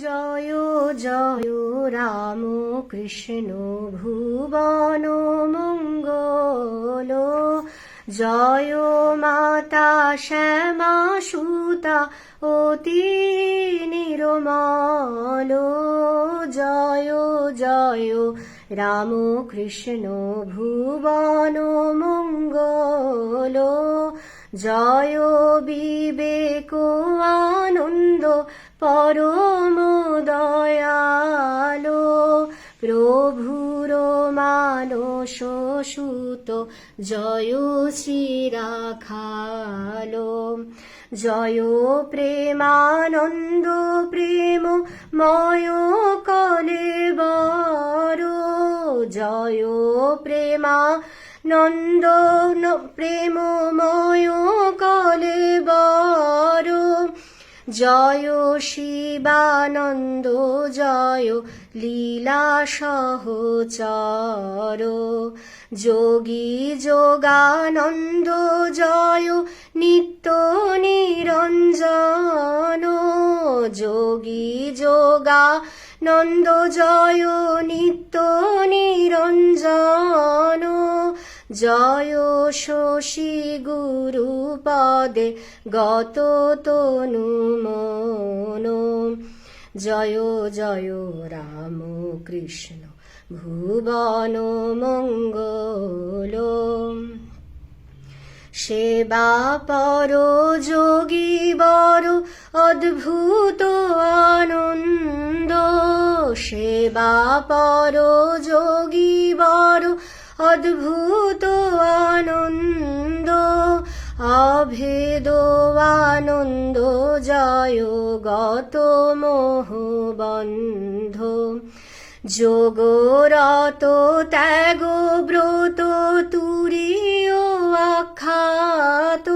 জয় জয় রাম কৃষ্ণ ভুবন মঙ্গল। জয় মাতা শ্যামা সুতা অতি নির্মল। জয় জয় রাম কৃষ্ণ ভুবন মঙ্গল। জয় বিবেক আনন্দ, পরম দয়ালো। প্রভুর মানস সুত, জয় শ্রীরাখালো। জয় প্রেমানন্দ প্রেম ময় কলে বর জয় প্রেমা নন্দ প্রেমময় কলে বর জয় শিবানন্দ, জয় লীলা সহচর। যোগী যোগানন্দ, জয় নিত্য নিরঞ্জন। যোগী যোগা নন্দ জয় নিত্য নিরঞ্জন। জয় শশী গুরু পদে গত তনু মন। জয় জয় রাম কৃষ্ণ ভুবন মঙ্গল। সেবা পর যোগী বর অদ্ভুত আনন্দ। সেবা পর যোগী অদ্ভুত আনন্দ অভেদ আনন্দ জয় গত মোহবন্ধ। যোগরত ত্যাগ ব্রত তুরীয় আখ্যাত।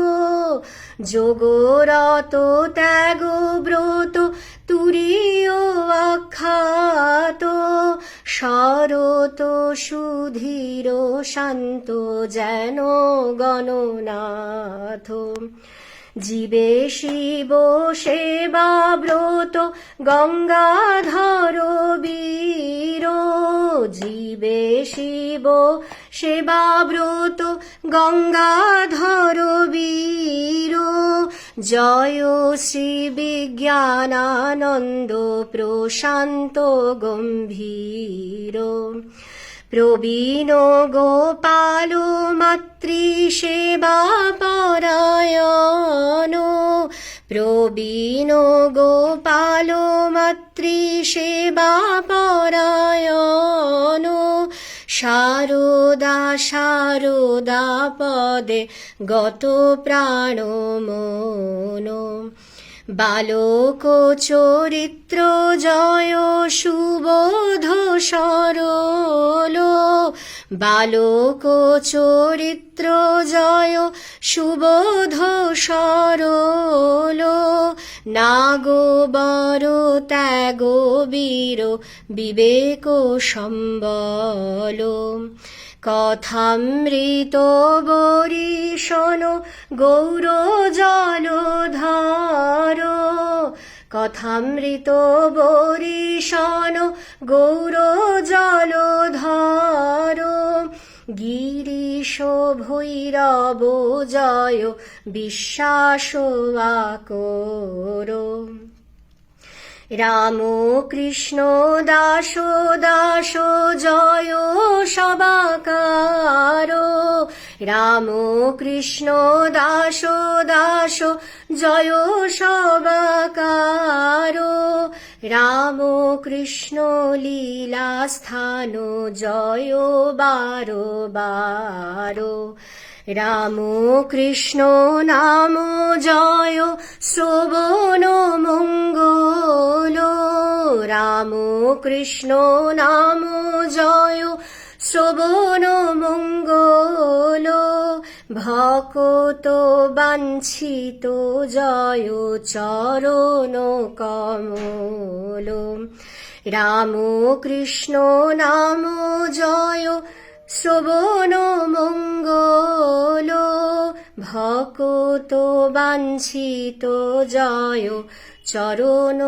যোগরত ত্যাগ ব্রত তুরীয় আখ্যাত। শরত সুধীর শান্ত যেন গণনাথ। জীবে শিব সেবা ব্রত, গঙ্গাধর বীর। জীবে শিব সেবা ব্রত, গঙ্গাধর বীর। জয় শ্রী বিজ্ঞানানন্দ প্রশান্ত গম্ভীর। প্রবীণ গোপাল মাতৃ সেবা পরায়ণ। প্রবীণ গোপাল মাতৃ সেবা পরায়ণ। শারদা শারদা পদে গত প্রাণ মন। বালক চরিত্র জয় সুবোধ সরল। বালক চরিত্র জয় সুবোধ সরল। নাগবর ত্যাগ বীর বিবেক সম্বল। কথামৃত বরিশন গৌর জলধার কথামৃত বরিশন গৌর জলধার গিরিশ ভৈরব জয়, বিশ্বাস রাম কৃষ্ণ দাস দাস জয় সবাকার। রাম কৃষ্ণ দাস দাস জয় সবাকার। রাম কৃষ্ণ লীলা স্থান জয় বারো বারো। রাম কৃষ্ণ নাম জয় শ্রবণ মঙ্গল। রাম কৃষ্ণ নাম জয় শ্রবণ মঙ্গল। ভকত বাঞ্ছিত জয় চরণ কমল। রাম কৃষ্ণ নাম জয় শ্রবণ মঙ্গল। ভকত বাঞ্ছিত জয় চরণ